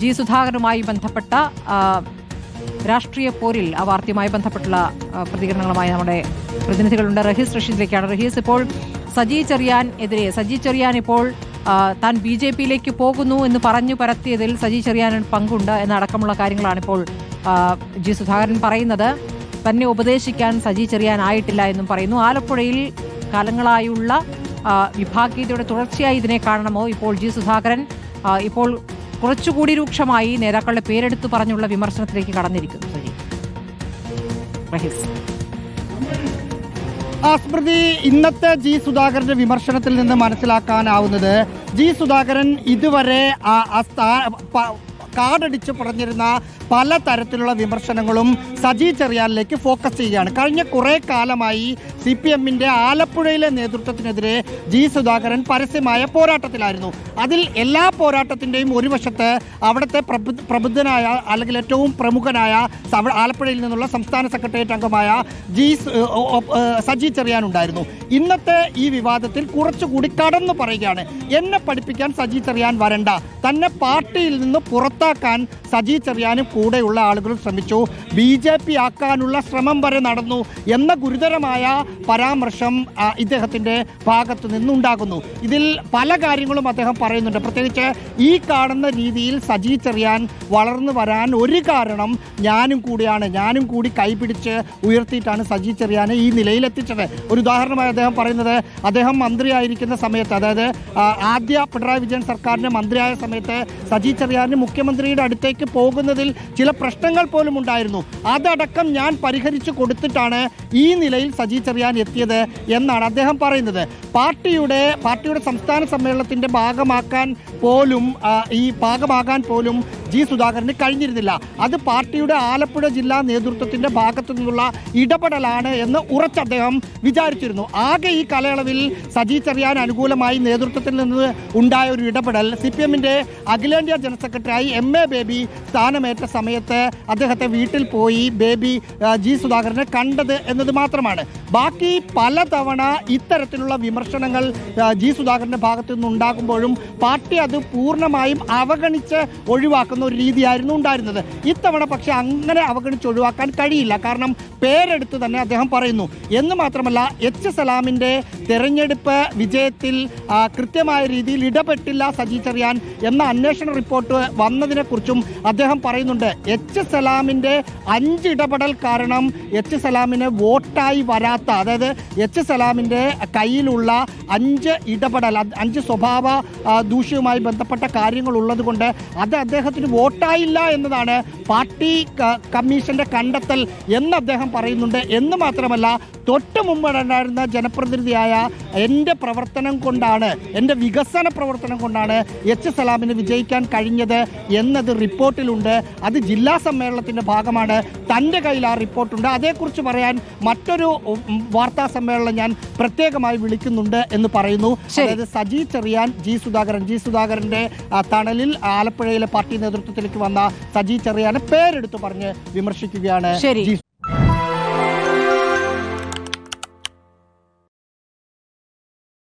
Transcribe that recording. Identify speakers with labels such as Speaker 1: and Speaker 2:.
Speaker 1: G സുധാകരനുമായി ബന്ധപ്പെട്ട രാഷ്ട്രീയ പോരിൽ ആ വാർത്തയുമായി ബന്ധപ്പെട്ടുള്ള പ്രതികരണങ്ങളുമായി നമ്മുടെ പ്രതിനിധികളുണ്ട്. റഹീസ് റഷീദിലേക്കാണ്. റഹീസ് ഇപ്പോൾ സജി ചെറിയാൻ എതിരെ സജി ചെറിയാൻ ഇപ്പോൾ താൻ ബി ജെ പിയിലേക്ക് പോകുന്നു എന്ന് പറഞ്ഞു പരത്തിയതിൽ സജി ചെറിയാൻ പങ്കുണ്ട് എന്നടക്കമുള്ള കാര്യങ്ങളാണ് ഇപ്പോൾ ജി സുധാകരൻ പറയുന്നത്. തന്നെ ഉപദേശിക്കാൻ സജി ചെറിയാൻ ആയിട്ടില്ല എന്നും പറയുന്നു. ആലപ്പുഴയിൽ കാലങ്ങളായുള്ള വിഭാഗീയതയുടെ തുടർച്ചയായി ഇതിനെ കാണണമോ ഇപ്പോൾ ജി സുധാകരൻ ഇപ്പോൾ കുറച്ചുകൂടി രൂക്ഷമായി നേതാക്കളുടെ പേരെടുത്ത് പറഞ്ഞുള്ള വിമർശനത്തിലേക്ക് കടന്നിരിക്കുന്നു
Speaker 2: ആ സ്മൃതി ഇന്നത്തെ ജി സുധാകരന്റെ വിമർശനത്തിൽ നിന്ന് മനസ്സിലാക്കാനാവുന്നത് ജി സുധാകരൻ ഇതുവരെ സ്ഥാ- പറഞ്ഞിരുന്ന പല തരത്തിലുള്ള വിമർശനങ്ങളും സജി ചെറിയാനിലേക്ക് ഫോക്കസ് ചെയ്യുകയാണ്. കഴിഞ്ഞ കുറേ കാലമായി സി പി എമ്മിന്റെ ആലപ്പുഴയിലെ നേതൃത്വത്തിനെതിരെ ജി സുധാകരൻ പരസ്യമായ പോരാട്ടത്തിലായിരുന്നു. അതിൽ എല്ലാ പോരാട്ടത്തിന്റെയും ഒരു വശത്ത് അവിടുത്തെ പ്രബു- പ്രബുദ്ധനായ അല്ലെങ്കിൽ ഏറ്റവും പ്രമുഖനായ ആലപ്പുഴയിൽ നിന്നുള്ള സംസ്ഥാന സെക്രട്ടേറിയറ്റ് അംഗമായ ജി സജി ചെറിയാനുണ്ടായിരുന്നു ഇന്നത്തെ ഈ വിവാദത്തിൽ കുറച്ചുകൂടി കടന്നു പറയുകയാണ്. എന്നെ പഠിപ്പിക്കാൻ സജി ചെറിയാൻ വരണ്ട. തന്നെ പാർട്ടിയിൽ നിന്ന് പുറത്താക്കാൻ സജി ചെറിയാനും കൂടെയുള്ള ആളുകൾ ശ്രമിച്ചു. ബി ജെ പി ആക്കാനുള്ള ശ്രമം വരെ നടന്നു എന്ന ഗുരുതരമായ പരാമർശം ഇദ്ദേഹത്തിന്റെ ഭാഗത്ത് നിന്നുണ്ടാകുന്നു. ഇതിൽ പല കാര്യങ്ങളും അദ്ദേഹം പറയുന്നുണ്ട്. പ്രത്യേകിച്ച് ഈ കാണുന്ന രീതിയിൽ സജി ചെറിയാൻ വളർന്നു വരാൻ ഒരു കാരണം ഞാനും കൂടിയാണ്. ഞാനും കൂടി കൈപിടിച്ച് ഉയർത്തിയിട്ടാണ് സജി ചെറിയാനെ ഈ നിലയിലെത്തിച്ചത്. ഒരു ഉദാഹരണമായി അദ്ദേഹം പറയുന്നത് അദ്ദേഹം മന്ത്രിയായിരിക്കുന്ന സമയത്ത് അതായത് ആദ്യ പിണറായി വിജയൻ സർക്കാരിന്റെ മന്ത്രിയായ സമയത്ത് സജി ചെറിയാന് മുഖ്യമന്ത്രിയുടെ അടുത്തേക്ക് പോകുന്നതിൽ ചില പ്രശ്നങ്ങൾ പോലും ഉണ്ടായിരുന്നു. അതടക്കം ഞാൻ പരിഹരിച്ചു കൊടുത്തിട്ടാണ് ഈ നിലയിൽ സജി ചെറിയാൻ എത്തിയത് എന്നാണ് അദ്ദേഹം പറയുന്നത്. പാർട്ടിയുടെ പാർട്ടിയുടെ സംസ്ഥാന സമ്മേളനത്തിന്റെ ഭാഗമാക്കാൻ പോലും ഈ ഭാഗമാകാൻ പോലും ജി സുധാകരന് കഴിഞ്ഞിരുന്നില്ല. അത് പാർട്ടിയുടെ ആലപ്പുഴ ജില്ലാ നേതൃത്വത്തിന്റെ ഭാഗത്തു നിന്നുള്ള ഇടപെടലാണ് എന്ന് ഉറച്ച് അദ്ദേഹം വിചാരിച്ചിരുന്നു. ആകെ ഈ കാലയളവിൽ സജി ചെറിയാൻ അനുകൂലമായി നേതൃത്വത്തിൽ നിന്ന് ഉണ്ടായ ഒരു ഇടപെടൽ സി പി എമ്മിന്റെ അഖിലേന്ത്യാ ജനറൽ സെക്രട്ടറിയായി എം എ ബേബി സ്ഥാനമേറ്റ സമയത്ത് അദ്ദേഹത്തെ വീട്ടിൽ പോയി ബേബി ജി സുധാകരനെ കണ്ടത് എന്നത് മാത്രമാണ്. ബാക്കി പലതവണ ഇത്തരത്തിലുള്ള വിമർശനങ്ങൾ ജി സുധാകരന്റെ ഭാഗത്തു നിന്ന് ഉണ്ടാകുമ്പോഴും പാർട്ടി അത് പൂർണമായും അവഗണിച്ച് ഒഴിവാക്കുന്ന. ഒരു രീതിയായിരുന്നു ഉണ്ടായിരുന്നത്. ഇത്തവണ പക്ഷേ അങ്ങനെ അവഗണിച്ച് ഒഴിവാക്കാൻ കഴിയില്ല. കാരണം പേരെടുത്ത് തന്നെ അദ്ദേഹം പറയുന്നു. എന്ന് മാത്രമല്ല എച്ച് സലാമിന്റെ തെരഞ്ഞെടുപ്പ് വിജയത്തിൽ കൃത്യമായ രീതിയിൽ ഇടപെട്ടില്ല സജി ചെറിയാൻ എന്ന അന്വേഷണ റിപ്പോർട്ട് വന്നതിനെക്കുറിച്ചും അദ്ദേഹം പറയുന്നുണ്ട്. എച്ച് സലാമിന്റെ അഞ്ച് ഇടപെടൽ കാരണം എച്ച് സലാമിന് വോട്ടായി വരാത്ത അതായത് എച്ച് സലാമിന്റെ കയ്യിലുള്ള അഞ്ച് ഇടപെടൽ അഞ്ച് സ്വഭാവ ദൂഷ്യവുമായി ബന്ധപ്പെട്ട കാര്യങ്ങൾ ഉള്ളതുകൊണ്ട് അത് അദ്ദേഹത്തിന് വോട്ടായില്ല എന്നതാണ് പാർട്ടി കമ്മീഷന്റെ കണ്ടെത്തൽ എന്ന് അദ്ദേഹം പറയുന്നുണ്ട്. എന്ന് മാത്രമല്ല തൊട്ട് മുമ്പ് ഉണ്ടായിരുന്ന ജനപ്രതിനിധിയായ എന്റെ പ്രവർത്തനം കൊണ്ടാണ് എന്റെ വികസന പ്രവർത്തനം കൊണ്ടാണ് എച്ച് സലാമിന് വിജയിക്കാൻ കഴിഞ്ഞത് എന്നത് റിപ്പോർട്ടിലുണ്ട്. അത് ജില്ലാ സമ്മേളനത്തിന്റെ ഭാഗമാണ്. തന്റെ കയ്യിൽ ആ റിപ്പോർട്ടുണ്ട്. അതേക്കുറിച്ച് പറയാൻ മറ്റൊരു വാർത്താ സമ്മേളനം ഞാൻ പ്രത്യേകമായി വിളിക്കുന്നുണ്ട് എന്ന് പറയുന്നു. അതായത് സജി ചെറിയാൻ ജി സുധാകരൻ. ജി സുധാകരന്റെ തണലിൽ ആലപ്പുഴയിലെ പാർട്ടി നേതൃത്വത്തിലേക്ക് വന്ന സജി ചെറിയാനെ പേരെടുത്ത് പറഞ്ഞ് വിമർശിക്കുകയാണ്